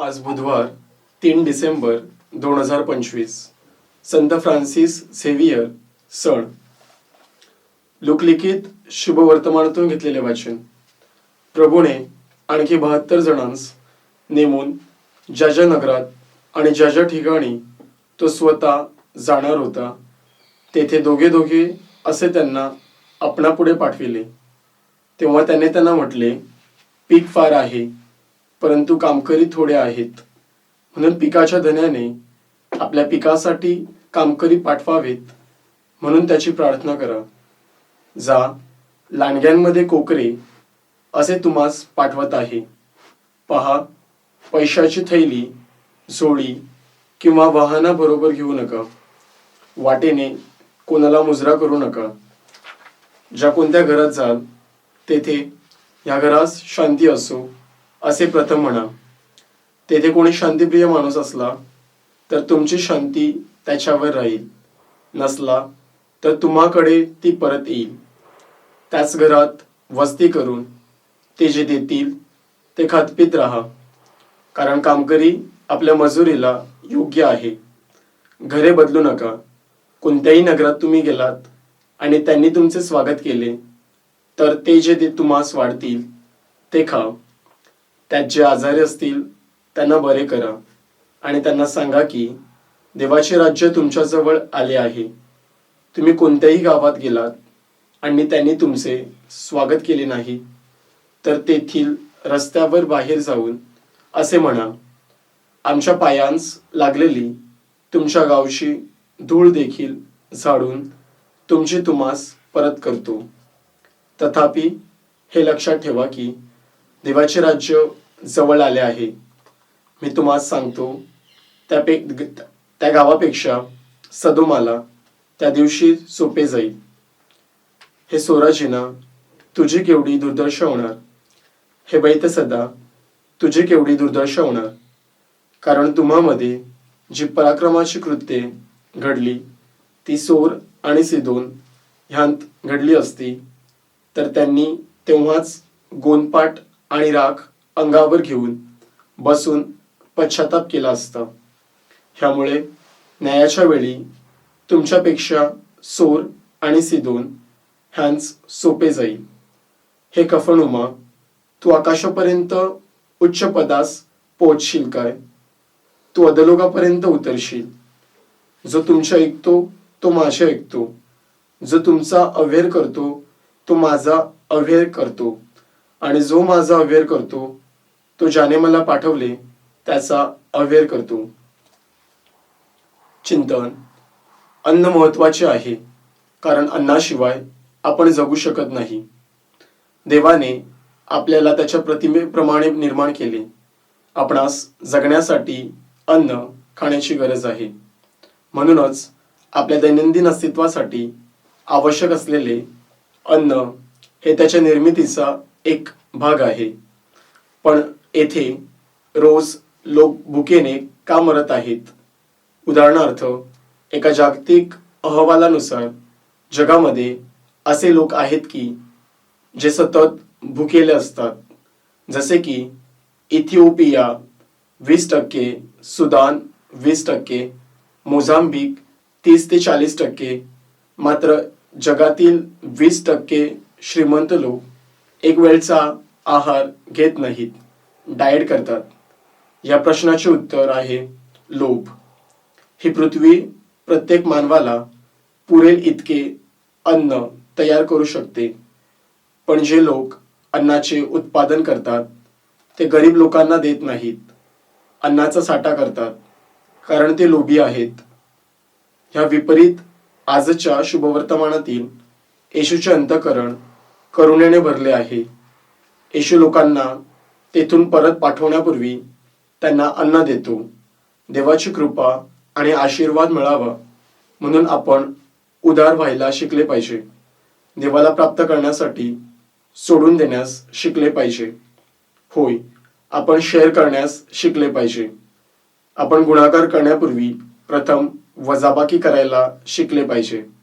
आज बुधवार तीन डिसेंबर दोन हजार पंचवीस. संत फ्रान्सिस झेवियर सण. लोकलिखित शुभवर्तमानातून घेतलेले वाचन. प्रभूने आणखी बहात्तर जणांस नेमून ज्या ज्या नगरात आणि ज्या ज्या ठिकाणी तो स्वतः जाणार होता तेथे दोघे दोघे असे त्यांना आपणापुढे पाठविले. तेव्हा त्याने त्यांना म्हटले पीक फार आहे. परंतु कामकरी थोडे आहेत. म्हणून पिकाच्या धन्याने आपल्या पिकासाठी कामकरी पाठवावेत. म्हणून त्याची प्रार्थना करा. जा लांडग्यांमध्ये कोकरे असे तुम्हास पाठवत आहे. पहा पैशाची थैली झोळी किंवा वाहनाबरोबर घेऊ नका. वाटेने कोणाला मुजरा करू नका. ज्या कोणत्या घरात जाल तेथे या घरास शांती असो. असे प्रथम म्हणा. तेथे कोणी शांतीप्रिय माणूस असला तर तुमची शांती त्याच्यावर राहील. नसला तर तुम्हाकडे ती परत येईल. त्याच घरात वस्ती करून ते जे देतील ते खातपीत राहा. कारण कामकरी आपल्या मजुरीला योग्य आहे. घरे बदलू नका. कोणत्याही नगरात तुम्ही गेलात आणि त्यांनी तुमचे स्वागत केले तर ते जे ते तुम्हास वाढतील ते खा त्यात जे आजारी असतील त्यांना बरे करा. आणि त्यांना सांगा की देवाचे राज्य तुमच्याजवळ आले आहे. तुम्ही कोणत्याही गावात गेलात आणि त्यांनी तुमचे स्वागत केले नाही तर तेथील रस्त्यावर बाहेर जाऊन असे म्हणा आमच्या पायांस लागलेली तुमच्या गावची धूळ देखील झाडून तुमची तुम्हास परत करतो. तथापि हे लक्षात ठेवा की देवाचे राज्य जवळ आले आहे. मी तुम्हाला सांगतो त्यापे त्या गावापेक्षा सदोमाला त्या दिवशी सोपे जाईल. हे सोराजीना तुझी केवढी दुर्दर्श होणार? हे बैतसदा तुझी केवढी दुर्दर्श होणार? कारण तुम्हामध्ये जी पराक्रमाची कृत्ये घडली ती सोर आणि सिदोन ह्यांत घडली असती तर त्यांनी तेव्हाच गोंदपाट आणि राख अंगावर घेऊन बसून पश्चाताप केला असता. ह्यामुळे न्यायाच्या वेळी तुमच्यापेक्षा सोर आणि सिदोन ह्यांच सोपे जाईल. हे कफनुमा तू आकाशापर्यंत उच्च पदास पोहोचशील काय? तू अदलोगापर्यंत उतरशील. जो तुमच्या ऐकतो तो माझ्या ऐकतो. जो तुमचा अवेअर करतो तो माझा अवेअर करतो. आणि जो माझा अवेअर करतो तो ज्याने मला पाठवले त्याचा अवेअर करतो. चिंतन अन्न महत्त्वाचे आहे कारण अन्नाशिवाय आपण जगू शकत नाही. देवाने आपल्याला त्याच्या प्रतिमेप्रमाणे निर्माण केले. आपणास जगण्यासाठी अन्न खाण्याची गरज आहे. म्हणूनच आपल्या दैनंदिन अस्तित्वासाठी आवश्यक असलेले अन्न हे त्याच्या निर्मितीचा एक भाग आहे. पण येथे रोज लोक भुकेने का मरत आहेत? उदाहरणार्थ एका जागतिक अहवालानुसार जगामध्ये असे लोक आहेत की जे सतत भुकेले असतात. जसे की इथिओपिया वीस टक्के सुदान वीस टक्के मोझांबिक तीस ते चाळीस टक्के मात्र जगातील वीस टक्के श्रीमंत लोक एक वेळचा आहार घेत नाहीत. डाएट करतात. या प्रश्नाचे उत्तर आहे लोभ. ही पृथ्वी प्रत्येक मानवाला पुरेल इतके अन्न तयार करू शकते. पण जे लोक अन्नाचे उत्पादन करतात ते गरीब लोकांना देत नाहीत. अन्नाचा साठा करतात. कारण ते लोभी आहेत. ह्या विपरीत आजच्या शुभवर्तमानातील येशूचे अंतकरण करुणेने भरले आहे. येशू लोकांना तेथून परत पाठवण्यापूर्वी त्यांना अन्न देतो. देवाची कृपा आणि आशीर्वाद मिळावा म्हणून आपण उदार व्हायला शिकले पाहिजे. देवाला प्राप्त करण्यासाठी सोडून देण्यास शिकले पाहिजे. होय आपण शेअर करण्यास शिकले पाहिजे. आपण गुणाकार करण्यापूर्वी प्रथम वजाबाकी करायला शिकले पाहिजे.